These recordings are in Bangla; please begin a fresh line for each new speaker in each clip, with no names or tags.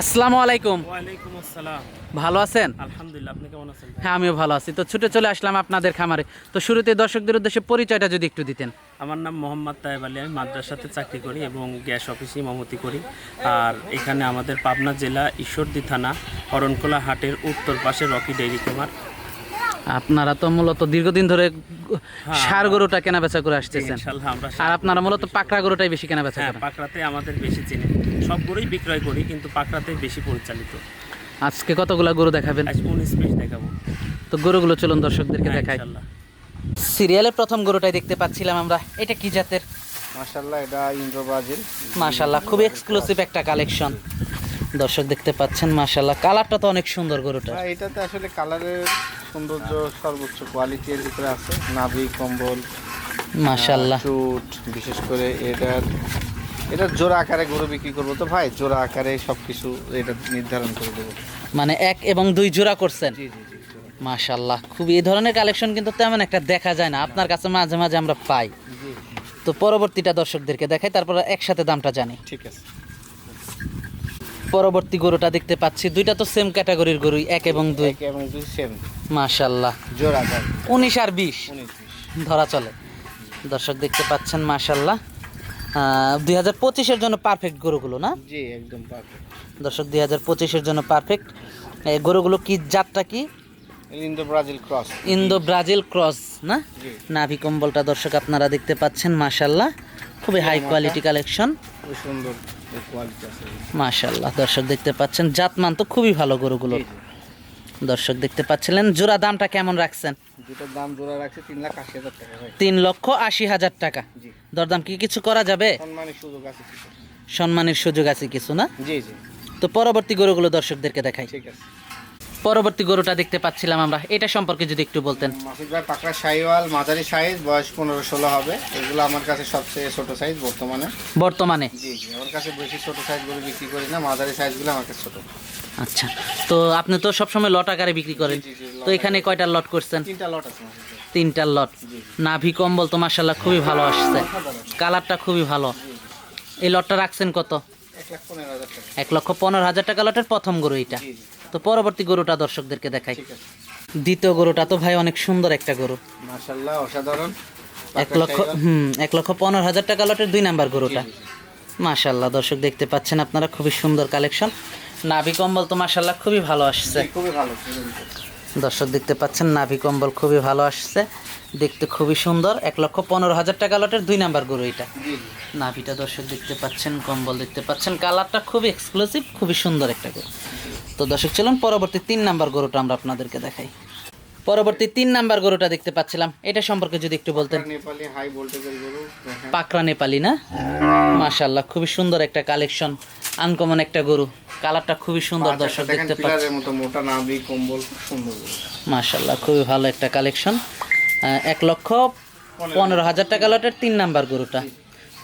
আসসালামু আলাইকুম।
ওয়ালাইকুম আসসালাম।
ভালো আছেন?
আলহামদুলিল্লাহ আপনি কেমন আছেন
হ্যাঁ আমিও ভালো আছি। তো ছুটে চলে আসলাম আপনাদের খামারে। তো শুরুতে দর্শকদের উদ্দেশ্যে পরিচয়টা যদি একটু দিতেন।
আমার নাম মোহাম্মদ তায়েব আলী। আমি মাদ্রাসাতে চাকরি করি এবং গ্যাস অফিসে ইমামতি করি। আর এখানে আমাদের পাবনা জেলা ঈশ্বরদী থানা অরণখোলা হাটের উত্তর পাশে রকি ডেইরি খামার
আপনারা তো মূলত দীর্ঘদিন ধরে সার গরুটা কেনা বেচা করে আসতেছেন। আর আপনারা মূলত পাকড়া গরুটাই বেশি কেনা বেচা
হ্যাঁ
করেন।
পাকড়াতে আমাদের বেশি চিনি। সবগুলোই বিক্রয় করি কিন্তু পাকড়াতেই বেশি পরিচালিত।
আজকে কতগুলা গরু দেখাবেন?
আজ উনিশ পিস দেখাবো।
তো গরুগুলো চলুন দর্শকদেরকে
হ্যাঁ,
দেখাই। সিরিয়ালের প্রথম গরুটাই দেখতে পাচ্ছিলাম আমরা। এটা কি জাতের?
মাশাল্লাহ এটা ইন্দ্র ব্রাজিল।
মাশাল্লাহ খুবই এক্সক্লুসিভ একটা কালেকশন দর্শক দেখতে পাচ্ছেন মাশাল্লাহ কালারটা তো অনেক সুন্দর গরুটা
হ্যাঁ, এটাতে আসলে কালারের সৌন্দর্য সর্বোচ্চ কোয়ালিটির ভিতরে আছে। নাভি কম্বল
মাশাল্লাহ
বিশেষ করে এটার এটার জোড়া আকারে গরু বিক্রি করব তো ভাই জোড়া আকারে সব কিছু এটা নির্ধারণ করে দেবো।
মানে এক এবং দুই জোড়া করছেন?
জি জি জি
মাশাল্লাহ খুবই এই ধরনের কালেকশন কিন্তু তেমন একটা দেখা যায় না আপনার কাছে মাঝে মাঝে আমরা পাই। তো পরবর্তীটা দর্শকদেরকে দেখাই তারপর একসাথে দামটা জানি।
ঠিক আছে।
পরবর্তী গরুটা দেখতে পাচ্ছি দুইটা তো সেম ক্যাটাগরির গরুই এক এবং দুই।
এক এবং দুই সেম
মাশাল্লাহ
জোড়া
উনিশ আর বিশ।
বিশ।
ধরা চলে। দর্শক দেখতে পাচ্ছেন মাশাল্লাহ দুই হাজার পঁচিশের জন্য পারফেক্ট গরুগুলো না?
জি একদম পারফেক্ট
দর্শক দুই হাজার পঁচিশের জন্য পারফেক্ট গরুগুলো কি জাতটা কি?
Indo Brazil cross.
Indo Brazil cross না? নাভি কম্বলটা দর্শক আপনারা দেখতে পাচ্ছেন মাশাল্লাহ খুবই হাই কোয়ালিটি কালেকশন
খুব সুন্দর
মাশাল্লাহ দর্শক দেখতে পাচ্ছেন জাতমান তো খুবই ভালো গরুগুলোর।
জি।
দর্শক দেখতে পাচ্ছিলেন জোড়া দামটা কেমন রাখছেন?
দুটোর দাম জোড়া রাখছে তিন লাখ আশি হাজার টাকা
তিন লক্ষ আশি হাজার টাকা। দরদাম কি কিছু করা যাবে?
সম্মানের সুযোগ আছে কিছু।
সম্মানের সুযোগ আছে কিছু না?
জি জি।
তো পরবর্তী গরুগুলো দর্শকদেরকে দেখাই।
ঠিক আছে।
পরবর্তী গরুটা দেখতে পাচ্ছিলাম আমরা। এটা সম্পর্কে যদি একটু বলতেন।
মাসুদ ভাই পাকড়া সাইওয়াল মাঝারি সাইজ বয়স পনেরো ষোলো হবে। এগুলো আমার কাছে সবচেয়ে ছোট সাইজ বর্তমানে।
বর্তমানে?
জি জি আমার কাছে বেশি ছোট সাইজগুলো বিক্রি করি না মাঝারি সাইজগুলো আমার কাছে ছোট।
আচ্ছা তো আপনি তো সবসময় লট আকারে বিক্রি করেন। তো এখানে কয়টা লট করছেন?
তিনটা লট আছে
তিনটা লট। নাভি কম্বল তো মার্শাল্লাহ খুবই ভালো আসছে। কালারটা খুবই ভালো। এই লটটা রাখছেন কত?
এক
লক্ষ পনেরো হাজার টাকা লটের প্রথম গরু এটা তো পরবর্তী গরুটা দর্শকদেরকে দেখাই। দ্বিতীয় গরুটা তো ভাই অনেক সুন্দর একটা গরু।
অসাধারণ।
এক লক্ষ হুম এক লক্ষ পনেরো হাজার টাকা লটের দুই নাম্বার গরুটা। মাশাল্লাহ দর্শক দেখতে পাচ্ছেন আপনারা খুবই সুন্দর কালেকশন। নাভি কম্বল তো মাশাল্লাহ খুবই ভালো আসছে।
খুবই ভালো।
দর্শক দেখতে পাচ্ছেন নাভি কম্বল খুবই ভালো আসছে। দেখতে খুবই সুন্দর এক লক্ষ পনেরো হাজার টাকা লটের দুই নাম্বার গরু এটা। নাভিটা দর্শক দেখতে পাচ্ছেন কম্বল দেখতে পাচ্ছেন কালারটা খুবই এক্সক্লুসিভ খুবই সুন্দর একটা গরু। তো দর্শক চলুন পরবর্তী তিন নাম্বার গরুটা আমরা আপনাদেরকে দেখাই। পরবর্তী তিন নাম্বার গরুটা দেখতে পাচ্ছিলাম। এটা সম্পর্কে যদি একটু বলতেন। পাকড়া নেপালি না? মাশাল্লাহ খুবই সুন্দর একটা কালেকশন আনকমন একটা গরু। কালারটা খুবই সুন্দর দর্শক দেখতে পাচ্ছেন।
মতো মোটা নাভি কম্বল সুন্দর গরু।
মাশাল্লাহ খুবই ভালো একটা কালেকশন। এক লক্ষ পনেরো হাজার। টাকা লটের তিন নাম্বার গরুটা।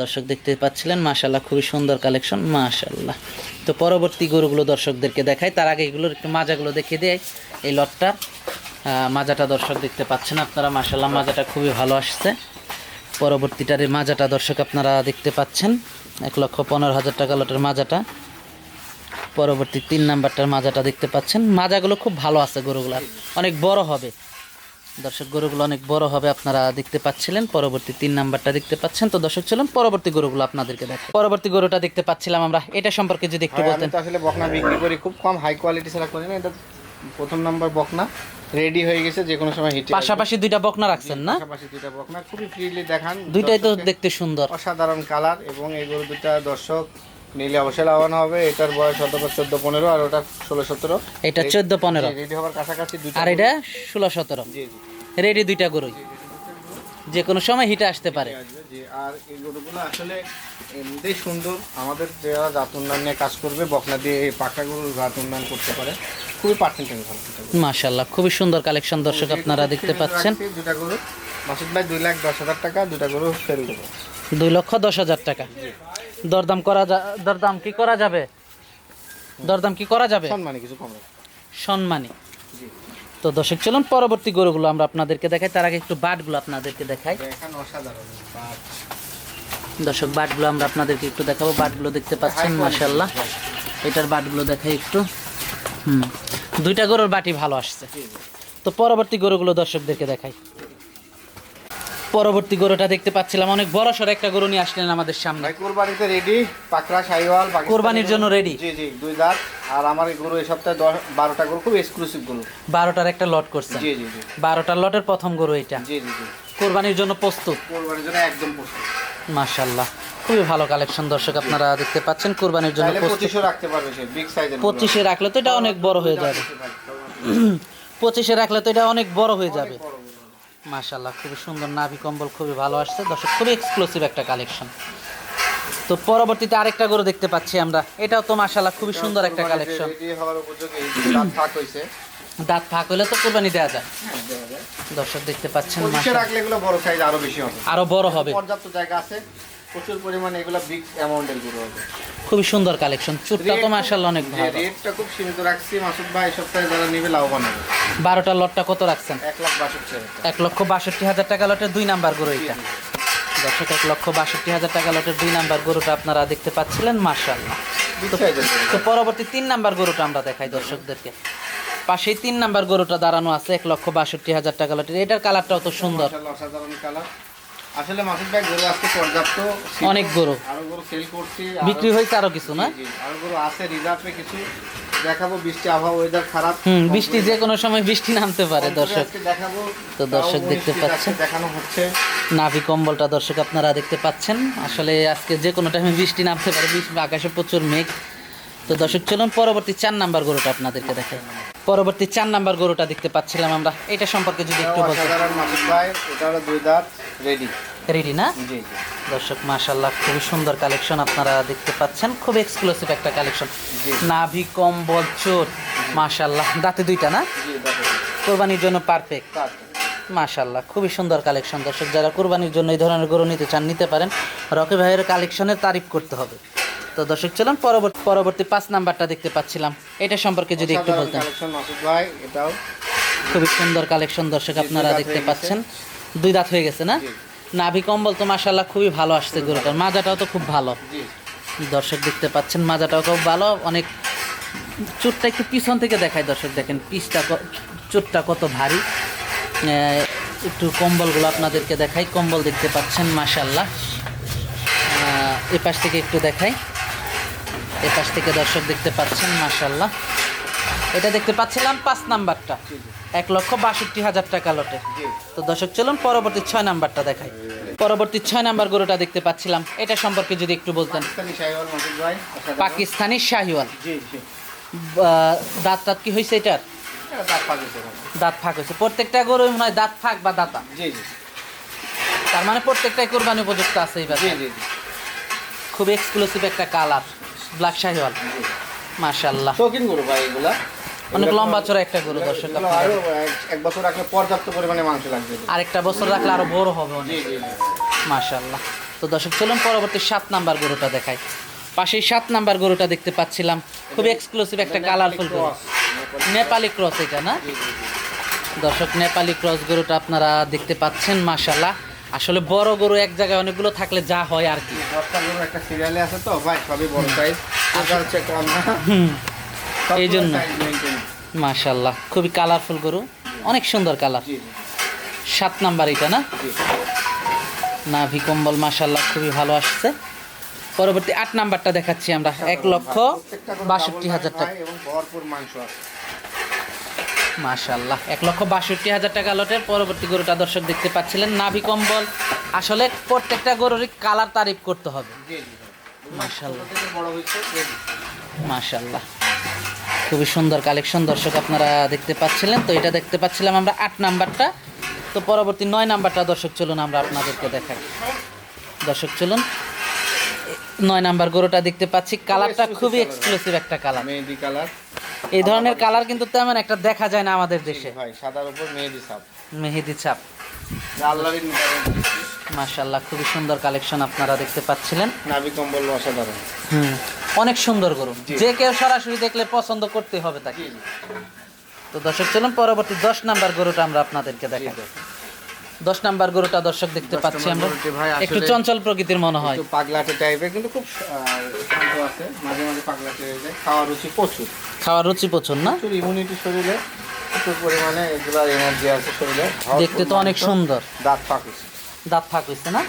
দর্শক দেখতে পাচ্ছিলেন মাশাল্লাহ খুবই সুন্দর কালেকশন মাশাল্লাহ তো পরবর্তী গরুগুলো দর্শকদেরকে দেখাই তার আগে এগুলোর একটু মাজাগুলো দেখিয়ে দেয় এই লটটার। মাজাটা দর্শক দেখতে পাচ্ছেন আপনারা মাশাল্লাহ মাজাটা খুবই ভালো আসছে। পরবর্তীটার এই মাজাটা দর্শক আপনারা দেখতে পাচ্ছেন। এক লক্ষ পনেরো হাজার টাকা লটের মাজাটা। পরবর্তী তিন নাম্বারটার মাজাটা দেখতে পাচ্ছেন। মাজাগুলো খুব ভালো আছে গরুগুলার অনেক বড় হবে। দর্শক গরুগুলো অনেক বড় হবে আপনারা দেখতে পাচ্ছিলেন। পরবর্তী তিন নাম্বারটা দেখতে পাচ্ছেন। তো দর্শক ছিলাম পরবর্তী গরুগুলো আপনাদেরকে দেখ পরবর্তী গরুটা দেখতে পাচ্ছিলাম আমরা। এটা সম্পর্কে যদি একটু বলতেন।
আসলে বকনা বিক্রি করি। খুব কম হাই কোয়ালিটি ছাড়া করি না। এটা প্রথম নাম্বার বকনা। রেডি হয়ে গেছে যে কোনো সময় হিটে
পাশাপাশি দুইটা বকনা রাখছেন না?
পাশাপাশি দুইটা বকনা খুবই ফ্রিলি দেখান
দুইটাই তো দেখতে সুন্দর।
অসাধারণ কালার এবং এই গরু দুটা দর্শক নিলে অবশ্যই লাগানো হবে। এটার বয়স অথবা চোদ্দ পনেরো আর ওটা ষোলো সতেরো।
এটা চোদ্দ পনেরো।
রেডি হওয়ার কাছাকাছি দুইটা
আর এটা ষোলো সতেরো। রেডি দুইটা গরুই। যে কোনো সময় হিটে আসতে পারে।
আর এই গরুগুলো আসলে এমনিতেই সুন্দর। আমাদের যারা জাত উন্নয়ন নিয়ে কাজ করবে বকনা দিয়ে এই পাকা গরুর জাত উন্নয়ন করতে পারে। খুবই পার্সেন্টেজ ভালো
মাশাল্লাহ খুবই সুন্দর কালেকশন দর্শক আপনারা দেখতে পাচ্ছেন।
দুটা গরু। মাসুদ ভাই দুই লাখ দশ হাজার টাকা দুটা গরু সেল দেবো।
দুই লক্ষ দশ হাজার টাকা। দরদাম করা যা দরদাম কি করা যাবে? দরদাম কি করা যাবে?
সম্মানে কিছু কম
সম্মানী। তো দর্শক চলুন পরবর্তী গরুগুলো আমরা আপনাদেরকে দেখাই। তার আগে একটু বাটগুলো আপনাদেরকে দেখাই।
বাট।
দর্শক বাটগুলো আমরা আপনাদেরকে একটু দেখাবো। বাটগুলো দেখতে পাচ্ছেন মাসাল্লাহ এটার বাটগুলো দেখাই একটু। হুম। দুইটা গরুর বাটি ভালো আসছে। তো পরবর্তী গরুগুলো দর্শকদেরকে দেখাই। পরবর্তী গরুটা দেখতে পাচ্ছিলাম। অনেক বড় সড় একটা গরু নিয়ে আসলেন আমাদের সামনে।
কোরবানিতে রেডি পাকড়া সাইওয়াল
কোরবানির জন্য রেডি
জি জি দুই দাঁত। আর আমার এই গরু এই সপ্তাহে দশ বারোটা গরু খুব এক্সক্লুসিভ গরু।
বারোটার একটা লট করছে
জি জি জি।
বারোটার লটের প্রথম গরু এটা।
জি জি জি।
কোরবানির জন্য প্রস্তুত?
কোরবানির জন্য একদম প্রস্তুত।
মাশাল্লাহ খুবই ভালো কালেকশন দর্শক আপনারা দেখতে পাচ্ছেন কোরবানির জন্য
পঁচিশও রাখতে পারবে সে বিগ সাইজের
পঁচিশে রাখলে তো এটা অনেক বড় হয়ে যাবে। পঁচিশে রাখলে তো এটা অনেক বড় হয়ে যাবে। মাশাল্লাহ খুবই সুন্দর নাভি কম্বল খুবই ভালো আসছে। দর্শক খুবই এক্সক্লুসিভ একটা কালেকশন তো পরবর্তীতে আরেকটা গরু দেখতে পাচ্ছি আমরা। এটাও তো মাশাল্লাহ খুবই সুন্দর একটা কালেকশন
উপযোগী দাঁত ফাঁক
হলে তো কোরবানি দেওয়া যায়।
হ্যাঁ, দেওয়া যায়।
দর্শক দেখতে পাচ্ছেন
রাখলে এগুলো বড় সাইজ আরও বেশি হবে।
আরও বড় হবে।
পর্যাপ্ত জায়গা আছে। প্রচুর পরিমাণে এগুলো বিগ অ্যামাউন্টের গরু হবে।
খুবই সুন্দর কালেকশন। চুটটা তো মাশাল্লাহ অনেক ভালো।
রেটটা খুব সীমিত রাখছি। মাসুদ ভাই সপ্তাহে যারা নিবে লাভবান হবে।
বারোটা লটটা কত রাখছেন?
এক লাখ বাষট্টি হাজার টাকা।
এক লক্ষ বাষট্টি হাজার টাকা লটের দুই নাম্বার গরু এটা। দর্শক এক লক্ষ বাষট্টি হাজার টাকা লটের দুই নাম্বার গরুটা আপনারা দেখতে পাচ্ছিলেন
গরু।
তো পরবর্তী তিন নাম্বার গরুটা আমরা দেখাই দর্শকদেরকে। পাশেই তিন নাম্বার গরুটা দাঁড়ানো আছে এক লক্ষ বাষট্টি হাজার টাকা লটের। এটার কালারটাও তো সুন্দর।
মাশাআল্লাহ, অসাধারণ কালার। আসলে মাসুদ ভাই গরু আজকে পর্যাপ্ত
অনেক গরু।
আরও গরু সেল করছি
বিক্রি হয়েছে আরও কিছু না?
আরও গরু আছে রিজার্ভে কিছু দেখাবো বৃষ্টি আবহাওয়া ওয়েদার খারাপ।
হুম বৃষ্টি যে কোনো সময় বৃষ্টি নামতে পারে দর্শক।
দেখাবো
তো দর্শক দেখতে পাচ্ছেন।
দেখানো হচ্ছে।
নাভি কম্বলটা দর্শক আপনারা দেখতে পাচ্ছেন। আসলে আজকে যে কোনো টাইমে বৃষ্টি নামতে পারে বৃষ্টি আকাশে প্রচুর মেঘ। তো দর্শক চলুন পরবর্তী চার নাম্বার গরুটা আপনাদেরকে দেখে। পরবর্তী চার নাম্বার গরুটা দেখতে পাচ্ছিলাম আমরা। এটা সম্পর্কে যদি একটু বলতে
ভাই এটা হলো দুই দাঁত। রেডি
রেডি না?
জি
দর্শক মাশাল্লাহ খুবই সুন্দর কালেকশন আপনারা দেখতে পাচ্ছেন। খুব এক্সক্লুসিভ একটা কালেকশন। নাভি কম্বল চোট মাশাল্লাহ দাঁতে দুইটা না? কোরবানির জন্য পারফেক্ট মাশাল্লাহ খুবই সুন্দর কালেকশন। দর্শক যারা কোরবানির জন্য এই ধরনের গরু নিতে চান নিতে পারেন। রকি ভাইয়ের কালেকশনের তারিফ করতে হবে। তো দর্শক চলুন পরবর্তী পরবর্তী পাঁচ নাম্বারটা দেখতে পাচ্ছিলাম। এটা সম্পর্কে যদি একটু বলতেন। খুবই সুন্দর কালেকশন দর্শক আপনারা দেখতে পাচ্ছেন। দুই দাঁত হয়ে গেছে না। নাভি কম্বল তো মাশাল্লাহ খুবই ভালো আসছে গরুটার। মাজাটাও তো খুব ভালো। দর্শক দেখতে পাচ্ছেন মাজাটাও খুব ভালো। অনেক চোটটা একটু পিছন থেকে দেখায় দর্শক দেখেন পিসটা চোটটা কত ভারী। একটু কম্বলগুলো আপনাদেরকে দেখাই। কম্বল দেখতে পাচ্ছেন মাশাল্লাহ এ পাশ থেকে একটু দেখাই। এ পাশ থেকে দর্শক দেখতে পাচ্ছেন মাশাল্লাহ এটা দেখতে পাচ্ছিলাম পাঁচ নাম্বারটা। এক লক্ষ বাষট্টি হাজার টাকা লটে। তো দর্শক চলুন পরবর্তী ছয় নাম্বারটা দেখাই। পরবর্তী ছয় নাম্বার গরুটা দেখতে পাচ্ছিলাম। এটা সম্পর্কে যদি একটু বলতেন।
পাকিস্তানি শাহিওয়াল
দাঁত টাত কি হয়েছে এটার?
দাঁত
ফাঁক হয়েছে প্রত্যেকটা গরু মনে হয় দাঁত ফাঁক বা দাঁতা। তার মানে প্রত্যেকটাই কোরবানি উপযুক্ত আছে এইবার খুব এক্সক্লুসিভ একটা কালার ব্ল্যাক শাহিওয়াল। মাশাল্লাহ
শৌখিন গরু ভাই এগুলা।
অনেক লম্বা চড়া একটা গরু দর্শক
আরও এক- বছর রাখলে পর্যাপ্ত পরিমাণে মাংস লাগবে।
আরেকটা বছর রাখলে আরও বড় হবে অনেক। তো দর্শক চলুন পরবর্তী সাত নাম্বার গরুটা দেখাই। পাশেই সাত নাম্বার গরুটা দেখতে পাচ্ছিলাম। খুব এক্সক্লুসিভ একটা কালারফুল গরু।
নেপালি-
ক্রস এটা না? দর্শক নেপালি ক্রস গরুটা আপনারা দেখতে পাচ্ছেন মাশাল্লাহ আসলে বড় গরু এক জায়গায় অনেকগুলো থাকলে যা হয় আর কি।
দশটা গরু একটা সিরিয়ালে আছে তো? ভাই সবই বড় সাইজ এটা হচ্ছে কম না?
এই জন্য। মাশাল্লাহ খুবই কালারফুল গরু অনেক সুন্দর কালার সাত নাম্বার এটা না? নাভি কম্বল মাশাল্লাহ খুবই ভালো আসছে। পরবর্তী আট নাম্বারটা দেখাচ্ছি আমরা এক লক্ষ বাষট্টি হাজার টাকা মাশাল্লাহ এক লক্ষ বাষট্টি হাজার টাকা লটের পরবর্তী গরুটা দর্শক দেখতে পাচ্ছিলেন। নাভি কম্বল আসলে প্রত্যেকটা গরুরই কালার তারিফ করতে হবে। মাশাল্লাহ। মাশাল্লাহ খুবই সুন্দর কালেকশন দর্শক আপনারা দেখতে পাচ্ছিলেন। তো এটা দেখতে পাচ্ছিলাম আমরা আট নাম্বারটা। তো পরবর্তী নয় নাম্বারটা দর্শক চলুন আমরা আপনাদেরকে দেখাই। দর্শক চলুন। নয় নাম্বার গরুটা দেখতে পাচ্ছি। কালারটা খুবই। এক্সক্লুসিভ একটা কালার
মেহেদি কালার।
এই ধরনের কালার কিন্তু তেমন একটা দেখা যায় না আমাদের দেশে।
ভাই সাদার উপর মেহেদি সাপ
মেহেদি ছাপ। মাশাল্লাহ খুবই সুন্দর কালেকশন আপনারা দেখতে পাচ্ছিলেন।
নাভি কম্বল অসাধারণ।
হুম। অনেক সুন্দর গরু। যে কেউ সরাসরি দেখলে পছন্দ করতে হবে তাকে। তো দর্শক চলুন পরবর্তী দশ নাম্বার গরুটা আমরা আপনাদেরকে দেখাই। দশ নাম্বার গরুটা দর্শক দেখতে পাচ্ছি আমরা। একটু চঞ্চল প্রকৃতির মনে হয়।
পাগলাটে টাইপের কিন্তু খুব শান্ত আছে। মাঝে মাঝে পাগলাটে হয়ে যায়। খাওয়ার রুচি প্রচুর।
খাওয়ার রুচি প্রচুর না?
ইমিউনিটি শরীরে। প্রচুর পরিমাণে এগুলার এনার্জি আছে শরীরে।
দেখতে তো অনেক সুন্দর।
দাঁত ফাঁকুস
দাঁত ফাঁক হয়েছে না?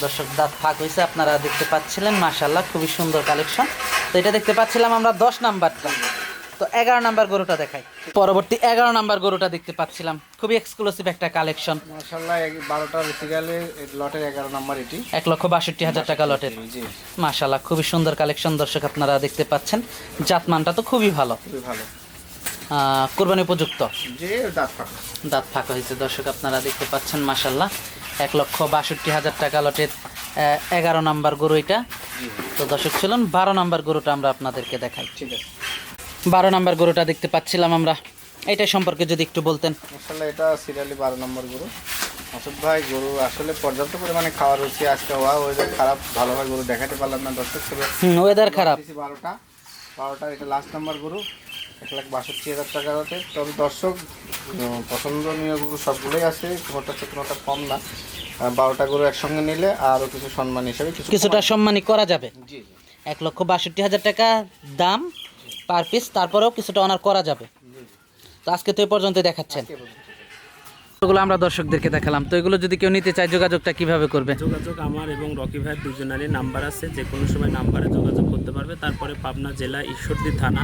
দর্শক দাঁত ফাঁক হয়েছে আপনারা দেখতে পাচ্ছিলেন মাশাল্লাহ খুবই সুন্দর কালেকশন। তো এটা দেখতে পাচ্ছিলাম আমরা দশ নাম্বারটা। তো এগারো নাম্বার গরুটা দেখাই। পরবর্তী এগারো নাম্বার গরুটা দেখতে পাচ্ছিলাম। খুবই এক্সক্লুসিভ একটা কালেকশন।
মাসাল্লাহ বারোটা সিরিয়ালে লটের এগারো নাম্বার এটি।
এক লক্ষ বাষট্টি হাজার টাকা লটের। মাশাল্লাহ খুবই সুন্দর কালেকশন দর্শক আপনারা দেখতে পাচ্ছেন। জাতমানটা তো খুবই ভালো।
খুবই ভালো।
আহ, কোরবানি উপযুক্ত।
দাঁত
ফাঁকা। হয়েছে দর্শক আপনারা দেখতে পাচ্ছেন মাশাল্লাহ এক লক্ষ বাষট্টি হাজার টাকা লটের এগারো নাম্বার গরু এটা। তো দর্শক ছিলেন বারো নাম্বার গরুটা আমরা আপনাদেরকে দেখাই।
ঠিক আছে।
বারো নাম্বার গরুটা দেখতে পাচ্ছিলাম আমরা। এটা সম্পর্কে যদি একটু বলতেন।
মাসাল্লাহ এটা সিরিয়ালি বারো নম্বর গরু। মাসুদ ভাই গরু আসলে পর্যাপ্ত পরিমাণে খাওয়ার রুচি আজকে হওয়া ওয়েদার খারাপ ভালোভাবে গরু দেখাতে পারলাম না দর্শক
ওয়েদার খারাপ।
বারোটা বারোটা এটা লাস্ট নাম্বার গরু। এক লাখ বাষট্টি হাজার টাকা আছে তবে দর্শক পছন্দনীয় গরু সবগুলোই আছে কোনোটা চেয়ে কোনোটা কম না। বারোটা গরু একসঙ্গে নিলে আরও কিছু সম্মান হিসাবে কিছু
কিছুটা সম্মানই করা যাবে।
জি জি।
এক লক্ষ বাষট্টি হাজার টাকা দাম পার পিস তারপরেও কিছুটা অনার করা যাবে। তো আজকে তো এই পর্যন্ত দেখাচ্ছেন। এগুলো আমরা দর্শকদেরকে দেখালাম। তো এগুলো যদি কেউ নিতে চায়, যোগাযোগটা কীভাবে করবে?
যোগাযোগ আমার এবং রকি ভাইয়ের দুজনেরই নাম্বার আছে। যে কোনো সময় নাম্বারে যোগাযোগ করতে পারবে। তারপরে পাবনা জেলা ঈশ্বরদী থানা,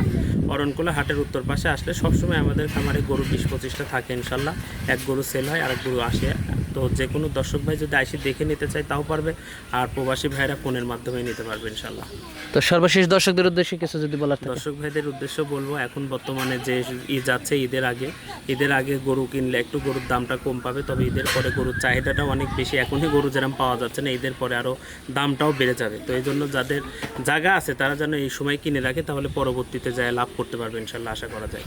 অরণকোলা হাটের উত্তর পাশে আসলে সবসময় আমাদের খামারে গরু বিশ পঁচিশটা থাকে ইনশাল্লাহ। এক গরু সেল হয়, আরেক গরু আসে। তো যে কোনো দর্শক ভাই যদি আইসি দেখে নিতে চায় তাও পারবে। আর প্রবাসী ভাইরা ফোনের মাধ্যমে নিতে পারবে ইনশাল্লাহ
তো সর্বশেষ দর্শকদের উদ্দেশ্যে কিছু যদি বলার থাকে?
দর্শক ভাইদের উদ্দেশ্য বলব এখন বর্তমানে যে ঈদ যাচ্ছে ঈদের আগে ঈদের আগে গরু কিনলে একটু গরুর দামটা কম পাবে তবে ঈদের পরে গরুর চাহিদাটাও অনেক বেশি। এখনই গরু যেরকম পাওয়া যাচ্ছে না ঈদের পরে আরও দামটাও বেড়ে যাবে। তো এই জন্য যাদের জায়গা আছে তারা যেন এই সময় কিনে রাখে তাহলে পরবর্তীতে যায় লাভ করতে পারবে ইনশাল্লাহ আশা করা যায়।